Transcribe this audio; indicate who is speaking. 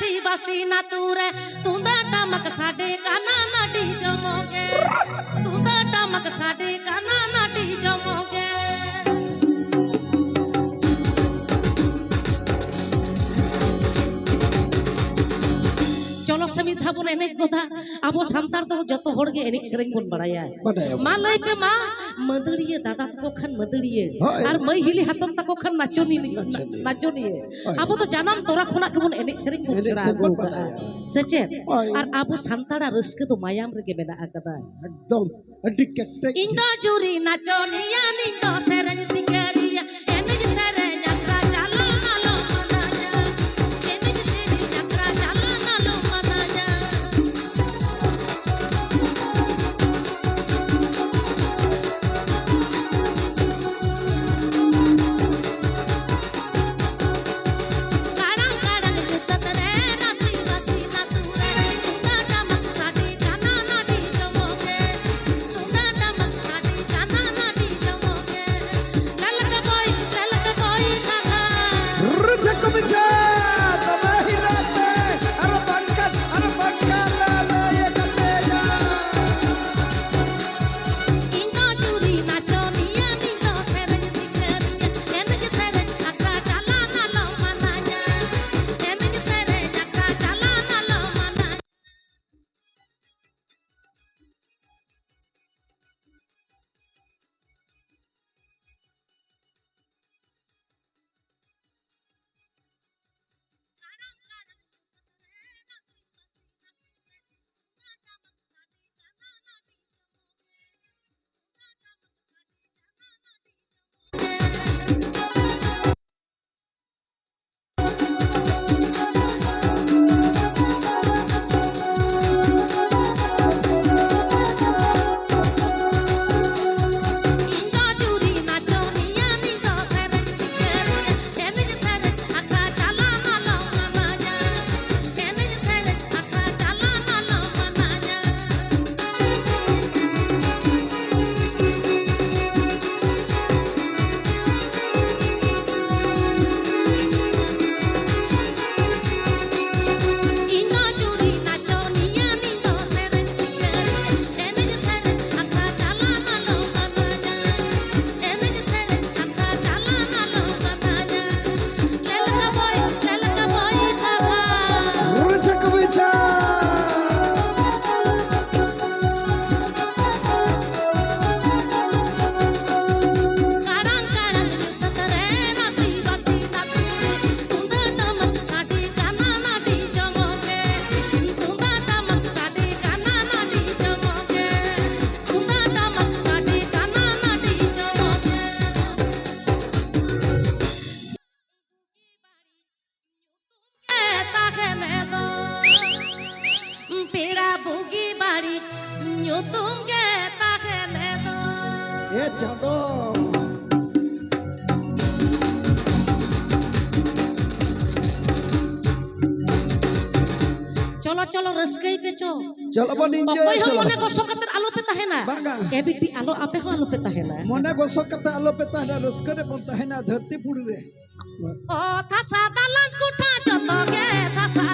Speaker 1: ਅਸੀਂ ਬਸੀ ਨਾ ਤੂੰ ਰਹਿ ਤੂੰ ਦਾ ਟਮਕ ਸਾਡੇ ਕਾਨਾ ਨਾ ਢੀ ਜਮੋਗੇ ਤੂੰ ਦਾ ਟਮਕ ਸਾਡੇ ਕਾਨਾ ਨਾ ਢੀ ਜਮੋਗੇ ᱪᱚᱞᱚᱠ ᱥᱟᱢᱤ ᱛᱷᱟᱵᱚᱱ ᱮᱱᱮᱡ ᱜᱚᱫᱟ ᱟᱵᱚ ᱥᱟᱱᱛᱟᱲ ᱫᱚ ᱡᱚᱛᱚ
Speaker 2: ᱦᱚᱲ
Speaker 1: ᱜᱮ ᱮᱱᱮᱡ ᱥᱮᱨᱮᱧ ᱵᱚᱱ ᱵᱟᱲᱟᱭᱟ ᱢᱟ ᱞᱟᱹᱭ ᱯᱮ ᱢᱟ
Speaker 2: হয়।
Speaker 1: আর মাই হিলি হাতম তাকো খান নাচনি নাচনিয়ে আবো তো জানাম তোরা খোনা কেমন এনে বন সেরা
Speaker 2: বন বাড়ায়া।
Speaker 1: সেচে। আর আবো সান্তাড়া রস্কে তো মায়াম রেগে মেনা আকাদা
Speaker 2: একদম আডি কেটে
Speaker 1: ইন্দো জুরি নাচনিয়া
Speaker 2: এ চাঁদো
Speaker 1: চলো চলো রসকাই পেছো
Speaker 2: চলো বন এনজয় চলো।
Speaker 1: মনে গসো কাতের আলো পে তাহে না। এ বিটি আলো আপে হো আলো পে তাহে না?
Speaker 2: মনে গোসক কথা আলো পে তাহলে রস্করে বন তাহে না ধরতি পুড়ি রে
Speaker 1: ও থাসা দালান কুঠা যত গে থাসা